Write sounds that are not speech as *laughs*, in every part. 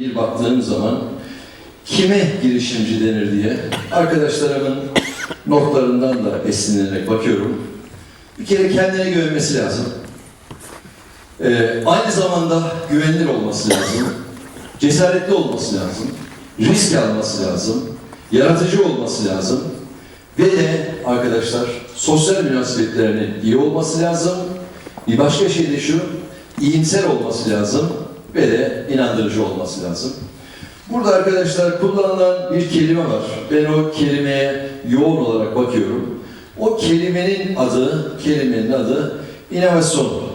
Bir baktığım zaman kime girişimci denir diye arkadaşlarımın notlarından da esinlenerek bakıyorum. Bir kere kendine güvenmesi lazım. Ee, aynı zamanda güvenilir olması lazım. Cesaretli olması lazım. Risk alması lazım. Yaratıcı olması lazım. Ve de arkadaşlar sosyal münasebetlerinin iyi olması lazım. Bir başka şey de şu, iyimser olması lazım ve de inandırıcı olması lazım. Burada arkadaşlar kullanılan bir kelime var. Ben o kelimeye yoğun olarak bakıyorum. O kelimenin adı, kelimenin adı inovasyon.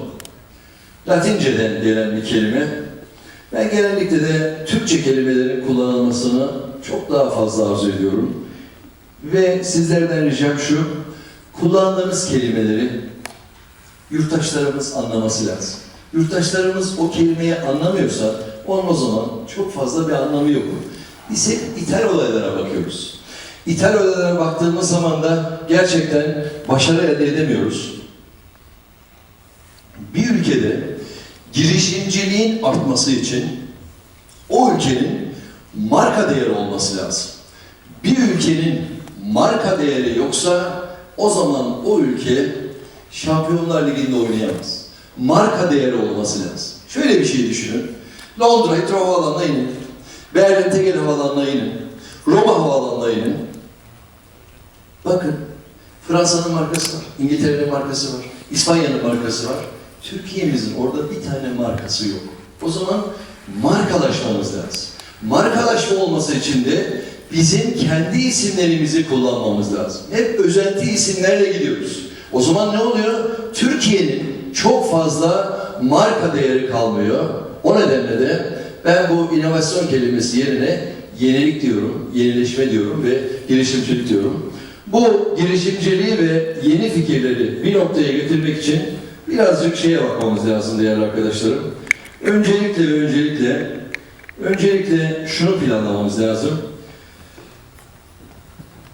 Latinceden gelen bir kelime. Ben genellikle de Türkçe kelimelerin kullanılmasını çok daha fazla arzu ediyorum. Ve sizlerden ricam şu, kullandığınız kelimeleri yurttaşlarımız anlaması lazım. Yurttaşlarımız o kelimeyi anlamıyorsa onun o zaman çok fazla bir anlamı yok. Biz hep ithal olaylara bakıyoruz. İthal olaylara baktığımız zaman da gerçekten başarı elde edemiyoruz. Bir ülkede girişimciliğin artması için o ülkenin marka değeri olması lazım. Bir ülkenin marka değeri yoksa o zaman o ülke Şampiyonlar Ligi'nde oynayamaz. Marka değeri olması lazım. Şöyle bir şey düşünün. Londra Heathrow Havaalanı'na inin. Berlin Tegel Havaalanı'na inin. Roma Havaalanı'na inin. Bakın Fransa'nın markası var, İngiltere'nin markası var, İspanya'nın markası var. Türkiye'mizin orada bir tane markası yok. O zaman markalaşmamız lazım. Markalaşma olması için de bizim kendi isimlerimizi kullanmamız lazım. Hep özenti isimlerle gidiyoruz. O zaman ne oluyor? Türkiye'nin çok fazla marka değeri kalmıyor. O nedenle de ben bu inovasyon kelimesi yerine yenilik diyorum, yenileşme diyorum ve girişimcilik diyorum. Bu girişimciliği ve yeni fikirleri bir noktaya getirmek için birazcık şeye bakmamız lazım değerli arkadaşlarım. Öncelikle öncelikle öncelikle şunu planlamamız lazım.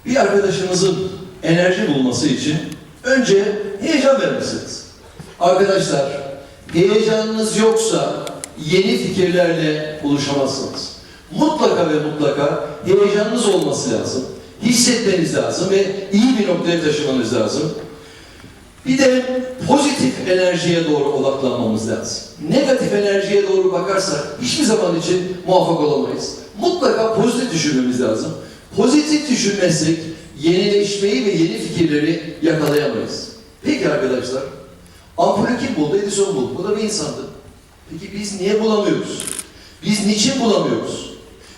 Bir arkadaşımızın enerji bulması için önce heyecan vermesiniz. Arkadaşlar heyecanınız yoksa yeni fikirlerle buluşamazsınız. Mutlaka ve mutlaka heyecanınız olması lazım. Hissetmeniz lazım ve iyi bir noktaya taşımanız lazım. Bir de pozitif enerjiye doğru odaklanmamız lazım. Negatif enerjiye doğru bakarsak hiçbir zaman için muvaffak olamayız. Mutlaka pozitif düşünmemiz lazım. Pozitif düşünmezsek yenileşmeyi ve yeni fikirleri yakalayamayız. Peki arkadaşlar, ampulü kim buldu? Edison buldu. Bu da bir insandı. Peki biz niye bulamıyoruz? Biz niçin bulamıyoruz?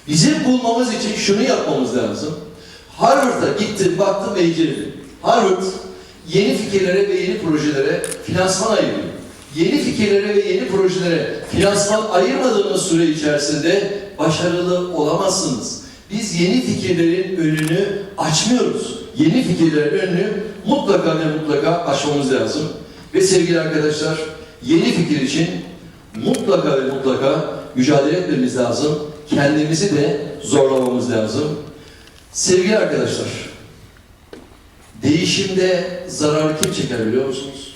Bizim bulmamız için şunu yapmamız lazım. Harvard'a gittim, baktım ve inceledim. Harvard yeni fikirlere ve yeni projelere finansman ayırıyor. Yeni fikirlere ve yeni projelere finansman ayırmadığınız süre içerisinde başarılı olamazsınız. Biz yeni fikirlerin önünü açmıyoruz. Yeni fikirlerin önünü mutlaka ve mutlaka açmamız lazım. Ve sevgili arkadaşlar, yeni fikir için mutlaka ve mutlaka mücadele etmemiz lazım. Kendimizi de zorlamamız lazım. Sevgili arkadaşlar, değişimde zararı kim çeker biliyor musunuz?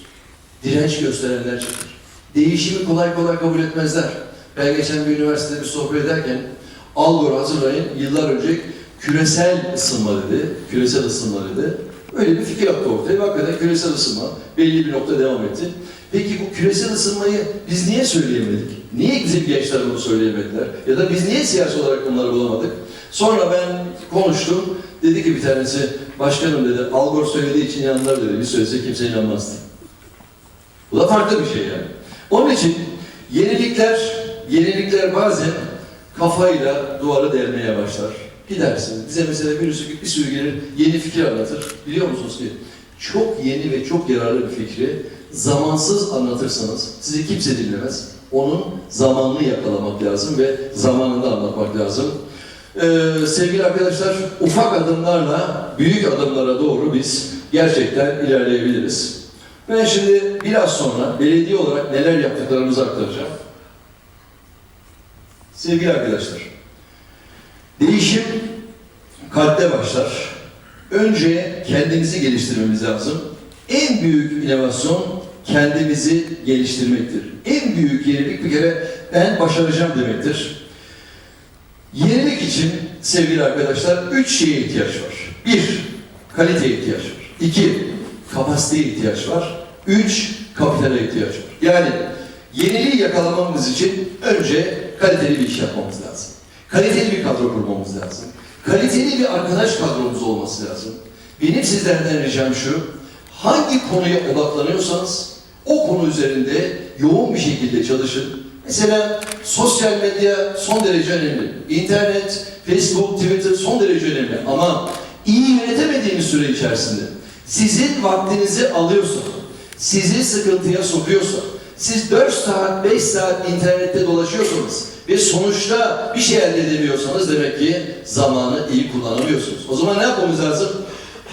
Direnç gösterenler çeker. Değişimi kolay kolay kabul etmezler. Ben geçen bir üniversitede bir sohbet ederken Al Gore hazırlayın yıllar önce küresel ısınma dedi. Küresel ısınma dedi. Öyle bir fikir attı ortaya. Hakikaten küresel ısınma belli bir nokta devam etti. Peki bu küresel ısınmayı biz niye söyleyemedik? Niye bizim gençler bunu söyleyemediler? Ya da biz niye siyasi olarak bunları bulamadık? Sonra ben konuştum. Dedi ki bir tanesi, başkanım dedi, Al Gore söylediği için inandılar dedi. Bir söylese kimse inanmazdı. Bu da farklı bir şey yani. Onun için yenilikler, yenilikler bazen kafayla duvarı delmeye başlar. Gidersiniz. Bize mesela birisi bir sürü gelir, yeni fikir anlatır. Biliyor musunuz ki çok yeni ve çok yararlı bir fikri zamansız anlatırsanız sizi kimse dinlemez. Onun zamanını yakalamak lazım ve zamanında anlatmak lazım. Ee, sevgili arkadaşlar, ufak adımlarla büyük adımlara doğru biz gerçekten ilerleyebiliriz. Ben şimdi biraz sonra belediye olarak neler yaptıklarımızı aktaracağım. Sevgili arkadaşlar, değişim kalpte başlar. Önce kendimizi geliştirmemiz lazım. En büyük inovasyon kendimizi geliştirmektir. En büyük yenilik bir kere ben başaracağım demektir. Yenilik için sevgili arkadaşlar üç şeye ihtiyaç var. Bir, kaliteye ihtiyaç var. İki, kapasiteye ihtiyaç var. Üç, kapitale ihtiyaç var. Yani yeniliği yakalamamız için önce kaliteli bir iş yapmamız lazım. Kaliteli bir kadro kurmamız lazım. Kaliteli bir arkadaş kadromuz olması lazım. Benim sizlerden ricam şu, hangi konuya odaklanıyorsanız o konu üzerinde yoğun bir şekilde çalışın. Mesela sosyal medya son derece önemli. İnternet, Facebook, Twitter son derece önemli. Ama iyi yönetemediğiniz süre içerisinde sizin vaktinizi alıyorsa, sizi sıkıntıya sokuyorsa, siz 4 saat, 5 saat internette dolaşıyorsanız ve sonuçta bir şey elde edemiyorsanız demek ki zamanı iyi kullanamıyorsunuz. O zaman ne yapmamız lazım?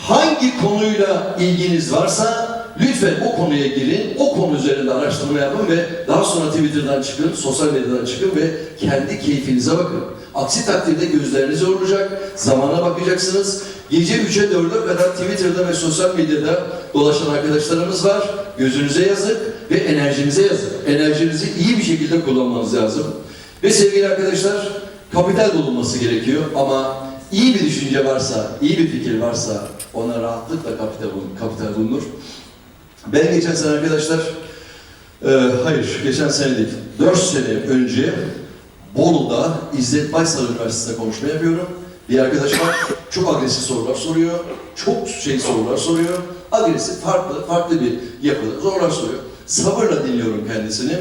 Hangi konuyla ilginiz varsa lütfen o konuya girin, o konu üzerinde araştırma yapın ve daha sonra Twitter'dan çıkın, sosyal medyadan çıkın ve kendi keyfinize bakın. Aksi takdirde gözleriniz yorulacak, zamana bakacaksınız. Gece 3'e 4'e kadar Twitter'da ve sosyal medyada dolaşan arkadaşlarımız var. Gözünüze yazık ve enerjinize yazık. Enerjinizi iyi bir şekilde kullanmanız lazım. Ve sevgili arkadaşlar, kapital bulunması gerekiyor ama iyi bir düşünce varsa, iyi bir fikir varsa ona rahatlıkla kapital, bulun- kapital bulunur. Ben geçen sene arkadaşlar, e, hayır geçen sene değil, 4 sene önce Bolu'da İzzet Baysal Üniversitesi'nde konuşma yapıyorum. Bir arkadaş var, çok agresif sorular soruyor, çok şey sorular soruyor. Agresif, farklı, farklı bir yapıda sorular soruyor. Sabırla dinliyorum kendisini.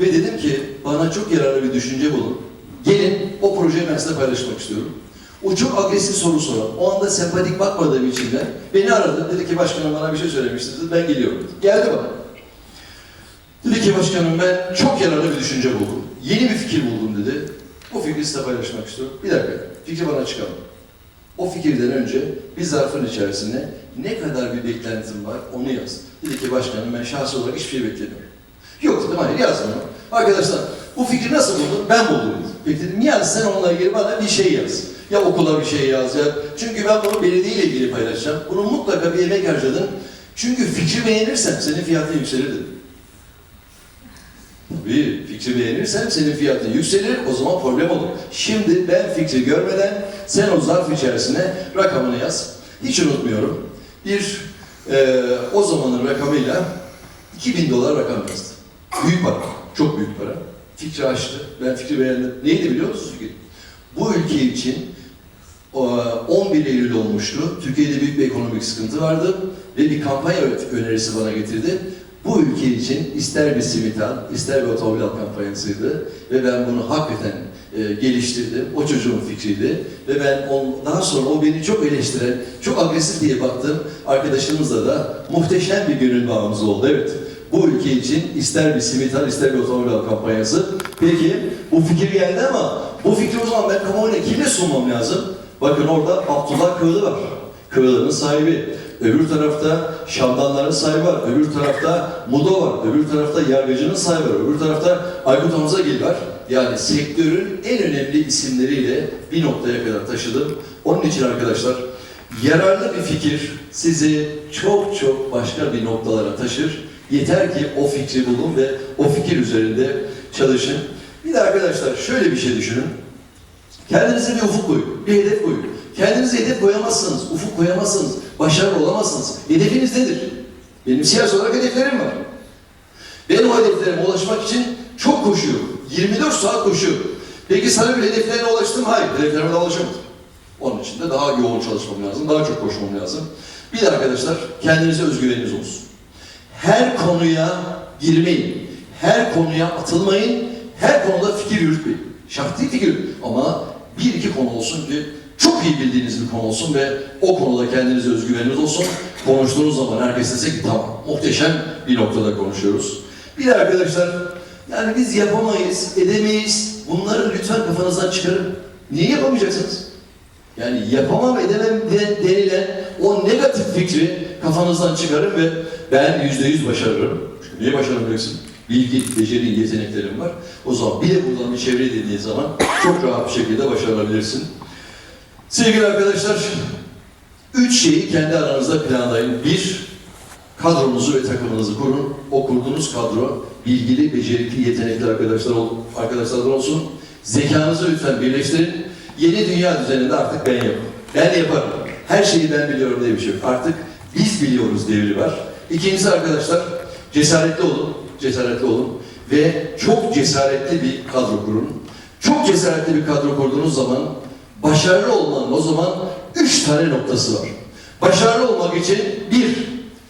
Ve dedim ki, bana çok yararlı bir düşünce bulun. Gelin, o projeyi ben size paylaşmak istiyorum. O çok agresif soru soran, o anda sempatik bakmadığım için de beni aradı. Dedi ki başkanım bana bir şey söylemiştiniz, ben geliyorum. dedi. Geldi bana. Dedi ki başkanım ben çok yararlı bir düşünce buldum. Yeni bir fikir buldum dedi. Bu fikri size paylaşmak istiyorum. Bir dakika, fikri bana çıkalım. O fikirden önce bir zarfın içerisine ne kadar bir beklentim var onu yaz. Dedi ki başkanım ben şahsi olarak hiçbir şey beklemiyorum. Yok dedim hayır yazmıyorum. Arkadaşlar bu fikri nasıl buldun? Ben buldum. Peki dedim yaz sen onunla ilgili bana bir şey yaz. Ya okula bir şey yaz ya. Çünkü ben bunu belediye ile ilgili paylaşacağım. Bunu mutlaka bir emek harcadın. Çünkü fikri beğenirsem senin fiyatın yükselir dedim. Tabii fikri beğenirsem senin fiyatın yükselir, o zaman problem olur. Şimdi ben fikri görmeden sen o zarf içerisine rakamını yaz. Hiç unutmuyorum. Bir e, o zamanın rakamıyla 2000 dolar rakam yazdı. Büyük para, çok büyük para. Fikri açtı, ben fikri beğendim. Neydi biliyor musunuz fikir? Bu ülke için e, 11 Eylül olmuştu. Türkiye'de büyük bir ekonomik sıkıntı vardı ve bir kampanya önerisi bana getirdi. Bu ülke için ister bir simit al, ister bir otomobil al kampanyasıydı ve ben bunu hakikaten e, geliştirdim. O çocuğun fikriydi ve ben on, daha sonra o beni çok eleştiren, çok agresif diye baktım arkadaşımızla da muhteşem bir gönül bağımız oldu. Evet, bu ülke için ister bir simit ister bir otomobil kampanyası. Peki bu fikir geldi ama bu fikri o zaman ben kamuoyuna kime sunmam lazım? Bakın orada Abdullah Kığlı var. Kığlı'nın sahibi. Öbür tarafta Şamdanların sahibi var. Öbür tarafta Mudo var. Öbür tarafta Yargıcı'nın sahibi var. Öbür tarafta Aykut Hamzagil var. Yani sektörün en önemli isimleriyle bir noktaya kadar taşıdım. Onun için arkadaşlar yararlı bir fikir sizi çok çok başka bir noktalara taşır. Yeter ki o fikri bulun ve o fikir üzerinde çalışın. Bir de arkadaşlar şöyle bir şey düşünün. Kendinize bir ufuk koyun, bir hedef koyun. Kendinize hedef koyamazsınız, ufuk koyamazsınız, başarılı olamazsınız. Hedefiniz nedir? Benim siyasi olarak hedeflerim var. Ben o hedeflerime ulaşmak için çok koşuyorum. 24 saat koşuyorum. Peki bir hedeflerine ulaştım? Hayır, hedeflerime de ulaşamadım. Onun için de daha yoğun çalışmam lazım, daha çok koşmam lazım. Bir de arkadaşlar, kendinize özgüveniniz olsun. Her konuya girmeyin. Her konuya atılmayın. Her konuda fikir yürütmeyin. Şahsi fikir ama bir iki konu olsun ki çok iyi bildiğiniz bir konu olsun ve o konuda kendinize özgüveniniz olsun. Konuştuğunuz zaman herkes dese ki tamam muhteşem bir noktada konuşuyoruz. Bir de arkadaşlar yani biz yapamayız, edemeyiz. Bunları lütfen kafanızdan çıkarın. Niye yapamayacaksınız? Yani yapamam edemem de- denilen o negatif fikri kafanızdan çıkarın ve ben yüzde yüz başarırım. Çünkü niye başaramayacaksın? Bilgi, beceri, yeteneklerim var. O zaman bile buradan bir çevre dediğin zaman çok rahat bir şekilde başarabilirsin. Sevgili arkadaşlar, üç şeyi kendi aranızda planlayın. Bir, kadronuzu ve takımınızı kurun. O kurduğunuz kadro bilgili, becerikli, yetenekli arkadaşlar arkadaşlardan olsun. Zekanızı lütfen birleştirin. Yeni dünya düzeninde artık ben yaparım. Ben yaparım. Her şeyi ben biliyorum diye bir şey yok. Artık biz biliyoruz devri var. İkincisi arkadaşlar cesaretli olun. Cesaretli olun. Ve çok cesaretli bir kadro kurun. Çok cesaretli bir kadro kurduğunuz zaman başarılı olmanın o zaman üç tane noktası var. Başarılı olmak için bir,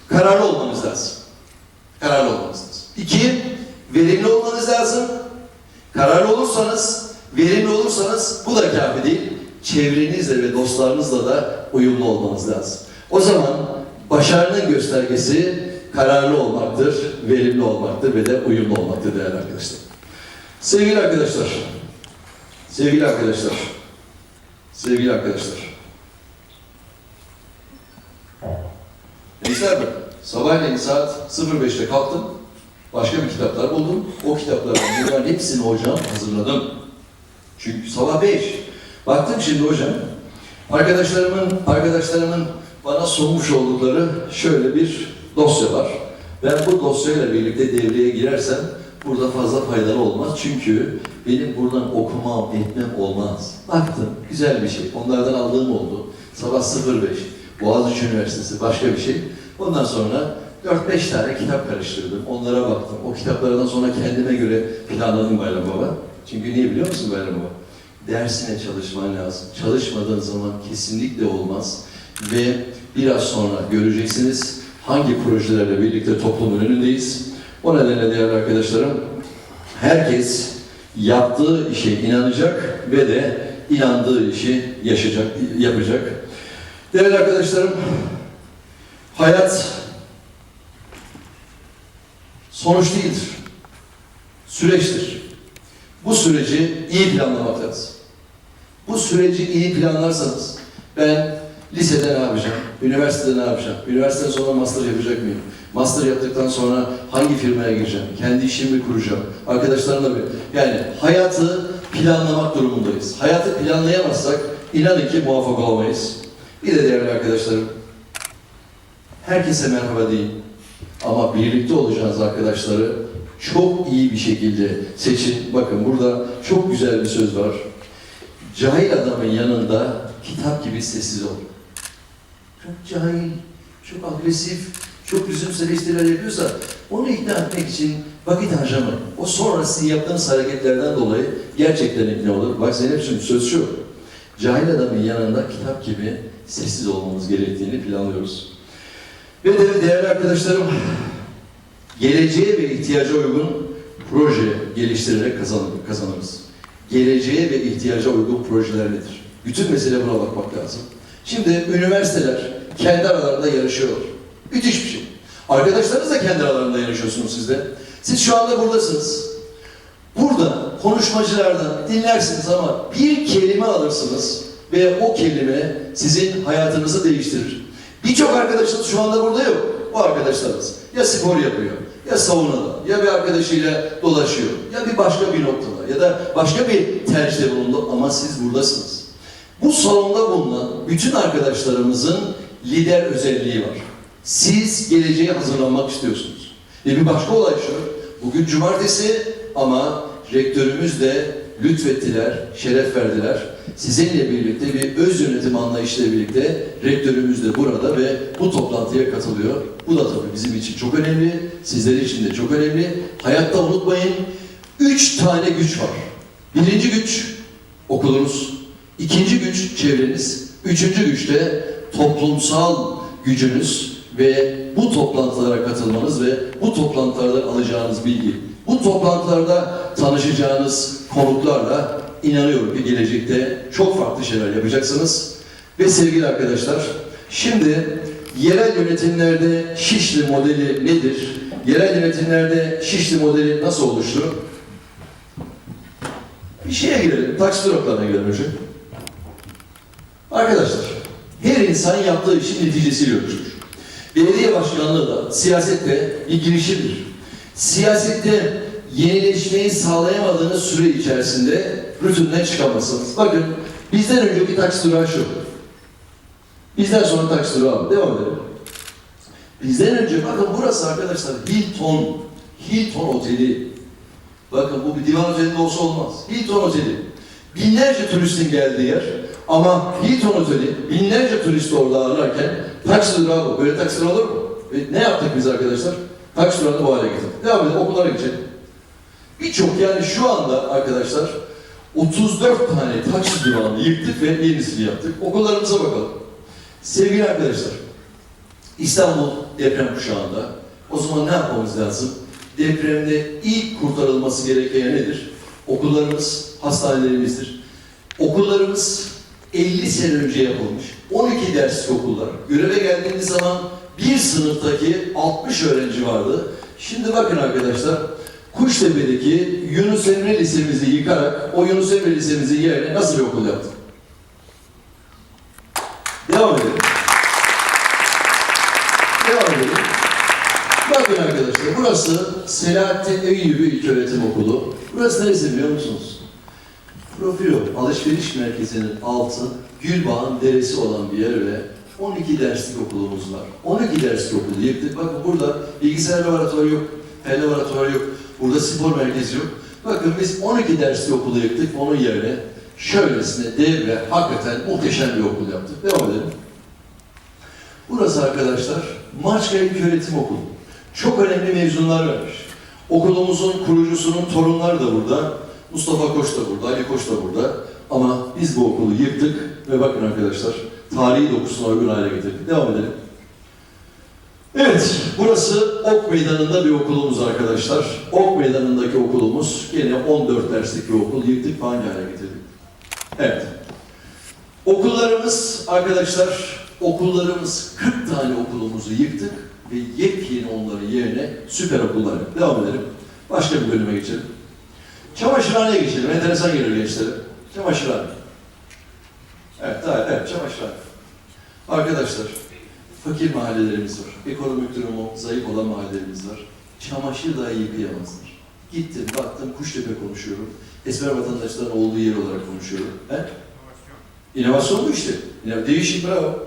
kararlı olmanız lazım. Kararlı olmanız lazım. İki, verimli olmanız lazım. Kararlı olursanız, verimli olursanız bu da kafi değil. Çevrenizle ve dostlarınızla da uyumlu olmanız lazım. O zaman başarının göstergesi kararlı olmaktır, verimli olmaktır ve de uyumlu olmaktır değerli arkadaşlar. Sevgili arkadaşlar, sevgili arkadaşlar, sevgili arkadaşlar. Gençler sabahleyin saat 05'te kalktım. Başka bir kitaplar buldum. O kitaplardan bunların hepsini hocam hazırladım. Çünkü sabah 5. Baktım şimdi hocam. Arkadaşlarımın arkadaşlarımın bana sunmuş oldukları şöyle bir dosya var. Ben bu dosyayla birlikte devreye girersem burada fazla faydalı olmaz. Çünkü benim buradan okumam, etmem olmaz. Baktım, güzel bir şey. Onlardan aldığım oldu. Sabah 05. Boğaziçi Üniversitesi başka bir şey. Ondan sonra 4-5 tane kitap karıştırdım. Onlara baktım. O kitaplardan sonra kendime göre planladım Bayram Baba. Çünkü niye biliyor musun Bayram Baba? Dersine çalışman lazım. Çalışmadığın zaman kesinlikle olmaz. Ve biraz sonra göreceksiniz hangi projelerle birlikte toplumun önündeyiz. O nedenle değerli arkadaşlarım, herkes yaptığı işe inanacak ve de inandığı işi yaşayacak, yapacak. Değerli arkadaşlarım, hayat sonuç değildir. Süreçtir. Bu süreci iyi planlamak lazım. Bu süreci iyi planlarsanız ben lisede ne yapacağım? Üniversitede ne yapacağım? Üniversiteden sonra master yapacak mıyım? Master yaptıktan sonra hangi firmaya gireceğim? Kendi işimi kuracağım. Arkadaşlarımla bir... Yani hayatı planlamak durumundayız. Hayatı planlayamazsak inanın ki muvaffak olamayız. Bir de değerli arkadaşlarım, herkese merhaba deyin. Ama birlikte olacağınız arkadaşları çok iyi bir şekilde seçin. Bakın burada çok güzel bir söz var. Cahil adamın yanında kitap gibi sessiz ol. Çok cahil, çok agresif, çok lüzumsuz eleştiriler yapıyorsa onu ikna etmek için vakit harcamayın. O sonra sizin yaptığınız hareketlerden dolayı gerçekten ikna olur. Bak Zeynep'ciğim söz şu. Cahil adamın yanında kitap gibi sessiz olmamız gerektiğini planlıyoruz. Ve de değerli arkadaşlarım, geleceğe ve ihtiyaca uygun proje geliştirerek kazanır, kazanırız. Geleceğe ve ihtiyaca uygun projeler nedir? Bütün mesele buna bakmak lazım. Şimdi üniversiteler kendi aralarında yarışıyorlar. Müthiş bir şey. Arkadaşlarınız da kendi aralarında yarışıyorsunuz siz de. Siz şu anda buradasınız. Burada konuşmacılardan dinlersiniz ama bir kelime alırsınız ve o kelime sizin hayatınızı değiştirir. Birçok arkadaşınız şu anda burada yok. O arkadaşlarınız ya spor yapıyor, ya saunada, ya bir arkadaşıyla dolaşıyor, ya bir başka bir noktada ya da başka bir tercihte bulundu ama siz buradasınız. Bu salonda bulunan bütün arkadaşlarımızın lider özelliği var. Siz geleceğe hazırlanmak istiyorsunuz. Ve bir başka olay şu, bugün cumartesi ama rektörümüz de lütfettiler, şeref verdiler. Sizinle birlikte bir öz yönetim anlayışıyla birlikte rektörümüz de burada ve bu toplantıya katılıyor. Bu da tabii bizim için çok önemli, sizler için de çok önemli. Hayatta unutmayın, üç tane güç var. Birinci güç okulunuz, ikinci güç çevreniz, üçüncü güç de toplumsal gücünüz ve bu toplantılara katılmanız ve bu toplantılardan alacağınız bilgi. Bu toplantılarda tanışacağınız konuklarla inanıyorum ki gelecekte çok farklı şeyler yapacaksınız. Ve sevgili arkadaşlar, şimdi yerel yönetimlerde Şişli modeli nedir? Yerel yönetimlerde Şişli modeli nasıl oluştu? Bir şeye girelim, taksi duraklarına girelim önce. Arkadaşlar, her insan yaptığı işin neticesiyle ölçülür. Belediye başkanlığı da siyasette bir girişimdir. Siyasette yenileşmeyi sağlayamadığınız süre içerisinde rütünden çıkamazsınız. Bakın bizden önceki taksi durağı şu. Bizden sonra taksi durağı devam edelim. Bizden önce bakın burası arkadaşlar Hilton, Hilton Oteli. Bakın bu bir divan otelinde olsa olmaz. Hilton Oteli. binlerce turistin geldiği yer. Ama Hilton Oteli binlerce turisti orada ağırlarken taksi durağı bu. Böyle taksiler olur mu? Ve ne yaptık biz arkadaşlar? Taksi durağını bu hale getirdik. Devam edelim, okullara geçelim. Birçok yani şu anda arkadaşlar 34 tane taksi durağını yıktık ve yenisini yaptık. Okullarımıza bakalım. Sevgili arkadaşlar, İstanbul deprem kuşağında o zaman ne yapmamız lazım? Depremde ilk kurtarılması gereken nedir? Okullarımız, hastanelerimizdir. Okullarımız 50 sene önce yapılmış. 12 derslik okullar. Göreve geldiğimiz zaman bir sınıftaki 60 öğrenci vardı. Şimdi bakın arkadaşlar, Kuştepe'deki Yunus Emre Lisemizi yıkarak o Yunus Emre Lisemizi yerine nasıl bir okul yaptık? Devam edelim. Devam edelim. Bakın arkadaşlar, burası Selahattin Eyyubi İlköğretim Okulu. Burası neresi biliyor musunuz? Profilo, alışveriş merkezinin altı, Gülbağ'ın deresi olan bir yer ve 12 derslik okulumuz var. 12 derslik okulu yıktık. Bakın burada bilgisayar laboratuvarı yok, fen laboratuvarı yok, burada spor merkezi yok. Bakın biz 12 derslik okulu yıktık, onun yerine şöylesine dev ve hakikaten muhteşem bir okul yaptık. Devam edelim. Burası arkadaşlar Maçka İlköğretim Okulu. Çok önemli mezunlar vermiş. Okulumuzun kurucusunun torunları da burada. Mustafa Koç da burada, Ali Koç da burada. Ama biz bu okulu yıktık ve bakın arkadaşlar tarihi dokusuna uygun hale getirdik. Devam edelim. Evet, burası Ok Meydanı'nda bir okulumuz arkadaşlar. Ok Meydanı'ndaki okulumuz yine 14 derslik bir okul yıktık ve hangi hale getirdik? Evet. Okullarımız arkadaşlar, okullarımız 40 tane okulumuzu yıktık ve yepyeni onların yerine süper okullar. Devam edelim. Başka bir bölüme geçelim. Çamaşırhaneye geçelim. Enteresan geliyor gençlere. Çamaşırhane. Evet, daha, evet, çamaşırhane. Arkadaşlar, fakir mahallelerimiz var. Ekonomik durumu zayıf olan mahallelerimiz var. Çamaşır dahi yıkayamazlar. Gittim, baktım, Kuştepe konuşuyorum. Esmer vatandaşların olduğu yer olarak konuşuyorum. He? İnovasyon bu işte. Ya değişik bravo.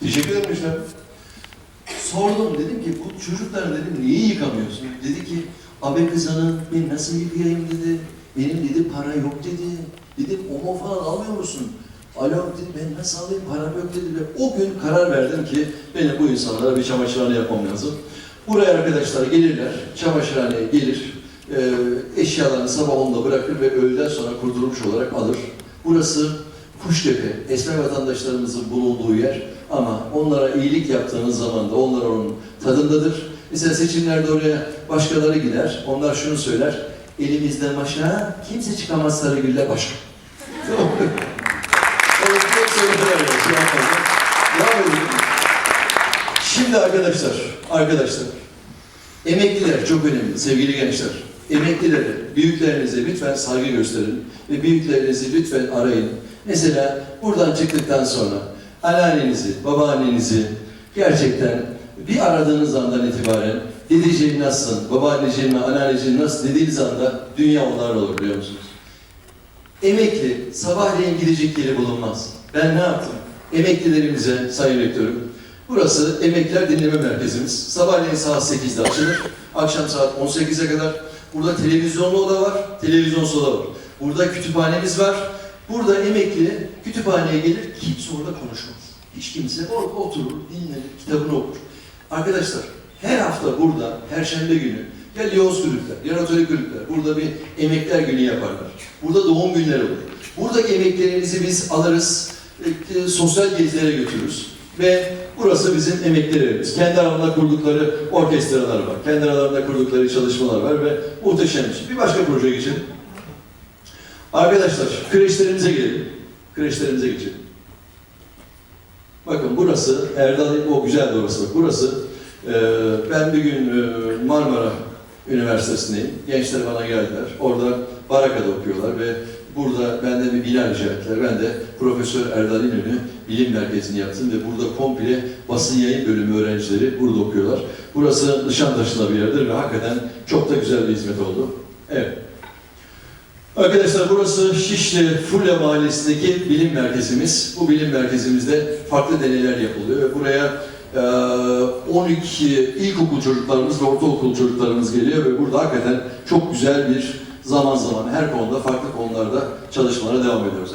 Teşekkür ederim işte. Sordum dedim ki bu çocuklar dedim niye yıkamıyorsun? Dedi ki abi kız hanım ben nasıl yıkayayım dedi. Benim dedi para yok dedi. Dedim omo falan almıyor musun? Alo dedi ben nasıl alayım param yok dedi. Ve o gün karar verdim ki benim bu insanlara bir çamaşırhane yapmam lazım. Buraya arkadaşlar gelirler, çamaşırhaneye gelir, e, eşyalarını sabah onda bırakır ve öğleden sonra kurtulmuş olarak alır. Burası Kuştepe, esmer vatandaşlarımızın bulunduğu yer ama onlara iyilik yaptığınız zaman da onlar onun tadındadır. Mesela seçimlerde oraya başkaları gider, onlar şunu söyler, elimizden başa kimse çıkamaz Sarıgül'le başa. *laughs* Şimdi arkadaşlar, arkadaşlar, emekliler çok önemli sevgili gençler. Emeklilere, büyüklerinize lütfen saygı gösterin ve büyüklerinizi lütfen arayın. Mesela buradan çıktıktan sonra anneannenizi, babaannenizi gerçekten bir aradığınız andan itibaren dedeciğim nasılsın, babaanneciğim, anneanneciğim nasıl dediğiniz anda dünya onlarla olur biliyor musunuz? Emekli sabahleyin gidecek yeri bulunmaz. Ben ne yaptım? Emeklilerimize, sayın rektörüm, burası emekliler dinleme merkezimiz. Sabahleyin saat 8'de açılır, akşam saat 18'e kadar. Burada televizyonlu oda var, televizyonsuz oda var. Burada kütüphanemiz var. Burada emekli kütüphaneye gelir, kimse orada konuşmaz. Hiç kimse orada oturur, dinlenir, kitabını okur. Arkadaşlar, her hafta burada, Perşembe günü, ya Liyos kulüpler, ya Rotary kulüpler, burada bir emekler günü yaparlar. Burada doğum günleri olur. Buradaki emeklerinizi biz alırız, e, sosyal gezilere götürürüz. Ve burası bizim emekli evimiz. Kendi aralarında kurdukları orkestralar var. Kendi aralarında kurdukları çalışmalar var ve muhteşem bir şey. Bir başka projeye geçelim. Arkadaşlar, kreşlerimize gelelim. Kreşlerimize geçelim. Bakın burası, Erdal o güzel de orası. Burası, e, ben bir gün e, Marmara Üniversitesi'ndeyim. Gençler bana geldiler. Orada Baraka'da okuyorlar ve burada benden bir bina rica. Ben de Profesör Erdal İnönü Bilim Merkezi'ni yaptım ve burada komple basın yayın bölümü öğrencileri burada okuyorlar. Burası Nişantaşı'nda bir yerdir ve hakikaten çok da güzel bir hizmet oldu. Evet. Arkadaşlar burası Şişli Fulya Mahallesi'ndeki bilim merkezimiz. Bu bilim merkezimizde farklı deneyler yapılıyor ve buraya e, 12 ilkokul çocuklarımız ve ortaokul çocuklarımız geliyor ve burada hakikaten çok güzel bir zaman zaman her konuda farklı konularda çalışmalara devam ediyoruz.